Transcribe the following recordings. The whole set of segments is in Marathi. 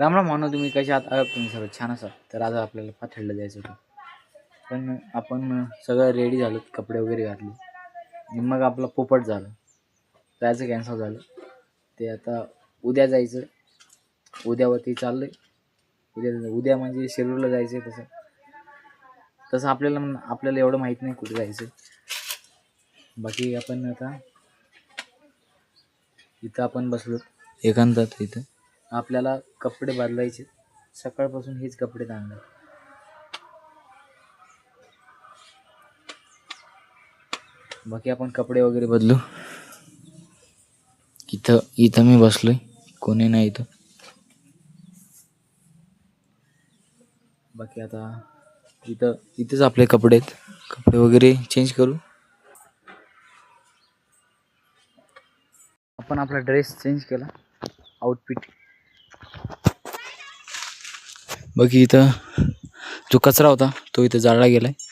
राम राम मानव तुम्ही कशा आहात? अरे तुम्ही सर्व छान असाल. तर आज आपल्याला पाथर्डला जायचं होतं. पण आपण सगळं रेडी झालो कपडे वगैरे घातले. मग आपला पोपट झालं. जायचं कॅन्सल झालं. ते आता उद्या जायचं. उद्यावरती चाललं आहे उद्या उद्या म्हणजे शिरूरला जायचं आहे तसं. तसं आपल्याला आपल्याला एवढं माहीत नाही कुठे जायचं. बाकी आपण आता इथं आपण बसलो एकांतात इथं. आपल्याला कपडे बदलायचे. सकाळपासून हेच कपडे चांगले. बाकी आपण कपडे वगैरे बदलू. इथं इथं मी बसलोय. कोणी नाही इथं. बाकी आता इथं इथेच आपले कपडे आहेत. कपडे वगैरे चेंज करू. आपण आपला ड्रेस चेंज केला. आउटफिट बाकी इथं जो कचरा होता तो इथं जाळला गेला आहे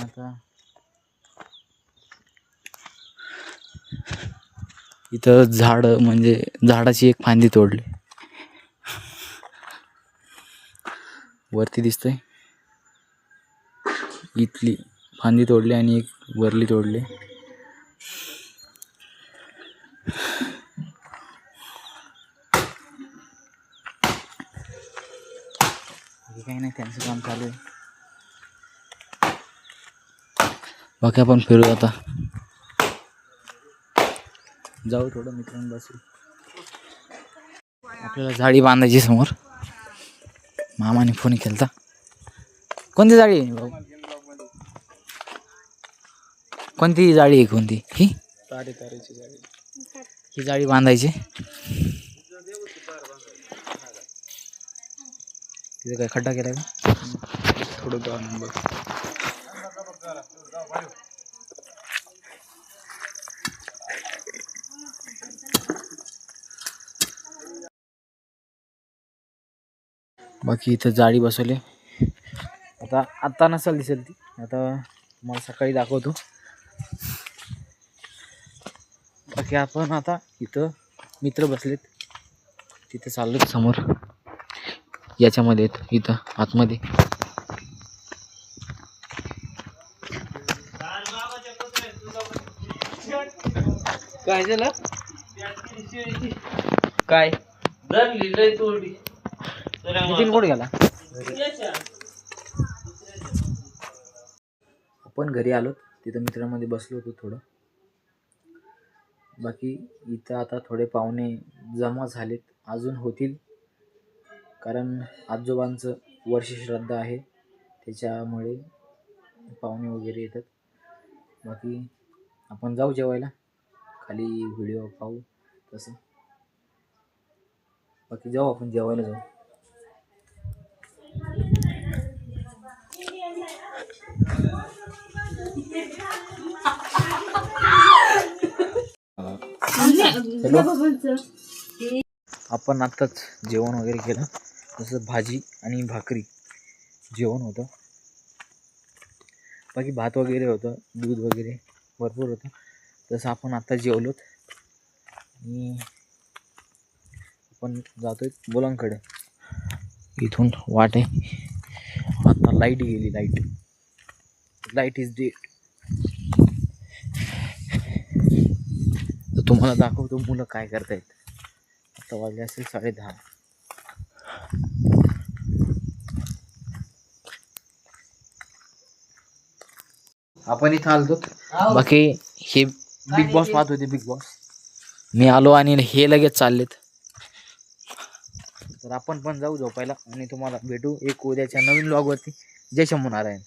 आता इथं झाड म्हणजे झाडाची एक फांदी तोडली. वरती दिसतंय. इथली फांदी तोडली आणि एक वरली तोडली. बाकी काही नाही त्यांचं काम चालू आहे. बाकी आपण फिरू आता. जाऊ थोडं मित्रांनो बसू आपल्याला झाडी बांधायची समोर. मामाने फोन केलता. कोणती जाळी आहे भाऊ? कोणती जाळी आहे कोणती? ही? तारे तारेची जाळी. ही जाळी बांधायची. तिथे काय खड्डा केलाय का? थोडं दहा नंबर. बाकी इथं जाळी बसवली. आता आत्ता नसेल दिसेल ती. आता मला सकाळी दाखवतो. बाकी आपण आता इथं मित्र बसलेत. तिथे चाललो समोर. याच्यामध्ये आहेत, इथं आतमध्ये. काय झालं? काय? धरली लय तोडली नितीन कुठे गेला? आपण घरी आलो तिथं मित्रांमध्ये बसलो होतो थोडं. बाकी इथं आता थोडे पाहुणे जमा झालेत अजून होतील. कारण आजोबांचं वर्ष श्रद्धा आहे त्याच्यामुळे पाहुणे वगैरे येतात. बाकी आपण जाऊ जेवायला. खाली व्हिडिओ पाहू तसं. बाकी जाऊ आपण जेवायला जाऊ. आपण आत्ताच जेवण वगैरे केलं. जसं भाजी आणि भाकरी जेवण होतं. बाकी भात वगैरे होतं दूध वगैरे भरपूर होतं. तसं आपण आत्ता जेवलोत. आणि आपण जातो आहे बोलांकडे इथून वाट आहे. आत्ता लाइट गेली लाइट लाइट इज डेट तर तुम्हाला दाखवतो मुलं काय करतायत. आता वाजले असेल साडे दहा. आपण इथं आलतो. बाकी हे बिग बॉस पाहत होते बिग बॉस मी आलो आणि हे लगेच चाललेत. तर आपण पण जाऊ झोपायला आणि तुम्हाला भेटू एक उद्याच्या नवीन लॉगवरती जय शंभू नारायण